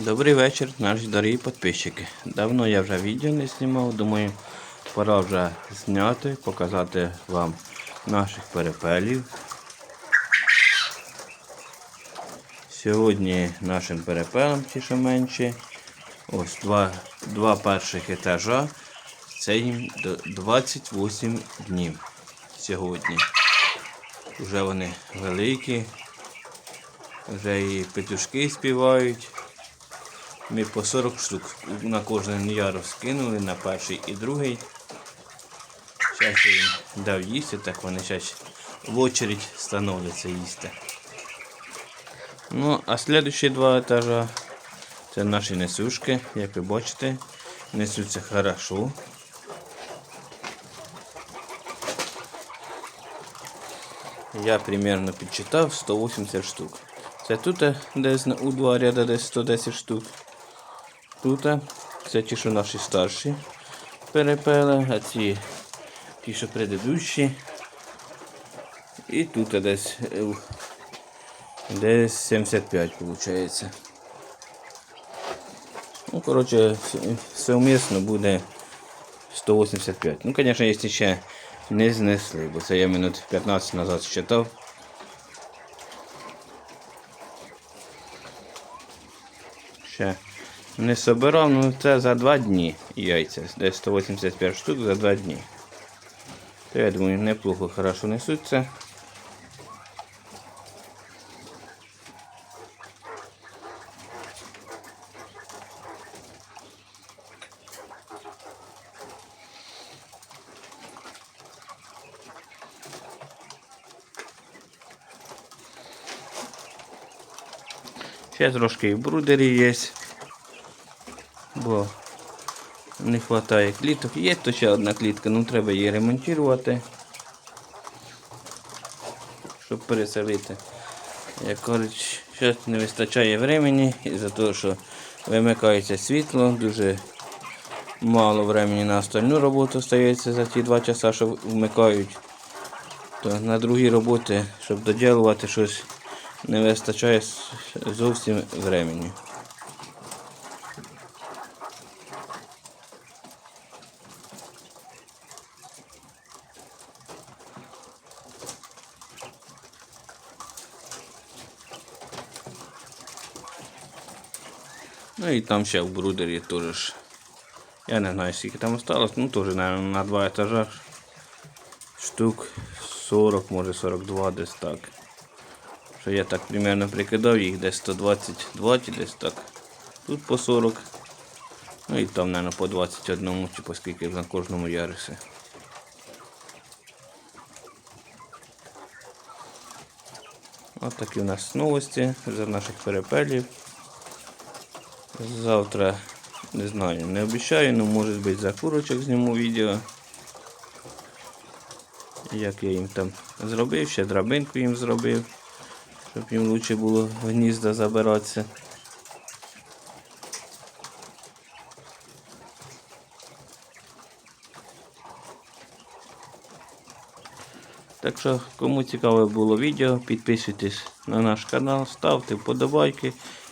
Добрий вечір, наші дорогі підписчики. Давно я вже відео не знімав, думаю, пора вже зняти, показати вам наших перепелів. Сьогодні нашим перепелам ті, що менші, ось два, два перших етажа. Це їм 28 днів сьогодні. Вже вони великі, вже і петушки співають. Ми по 40 штук на кожен ярус скинули, на перший і другий. Зараз я їм дав їсти, так вони зараз в очередь становляться їсти. Ну, а слідчі два етажа це наші несушки, як ви бачите, несуться хорошо. Я примерно підчитав 180 штук. Це тут е, десь у два ряда десь 110 штук. Тут це ті, що наші старші перепели, а ці ті, що предыдущі. І тут десь, е, десь 75 виходить. Ну, коротше, совмісно буде 185. Ну, звісно, якщо ще не знесли, бо це я минут 15 назад считав. Ще не собирав, ну це за 2 дні яйця. Десь 185 штук за 2 дні. То я думаю, неплохо хорошо несуться. Ще трошки і брудері є. Бо не вистачає кліток. Є то ще одна клітка, ну треба її ремонтувати. Щоб переселити. Як кажуть, зараз не вистачає времени із-за того, що вимикається світло, дуже мало времени на остальну роботу стається за ті два часа, що вмикають. То на другі роботи, щоб доділувати щось, не вистачає зовсім времени. Ну і там ще в брудері теж. Я не знаю, скільки там осталось, ну теж, наверное, на два етажа. Штук 40, може 42 десь так. Що я так примерно прикидав, їх десь 120 20 десь так. Тут по 40. Ну і там, наверное, по 21 чи по скільки на кожному ярусі. Ось такі у нас новості за наших перепелів. Завтра, не знаю, не обіцяю, але може бути за курочок зніму відео. Як я їм там зробив, ще драбинку їм зробив, щоб їм краще було гнізда забиратися. Так що, кому цікаве було відео, підписуйтесь на наш канал, ставте вподобайки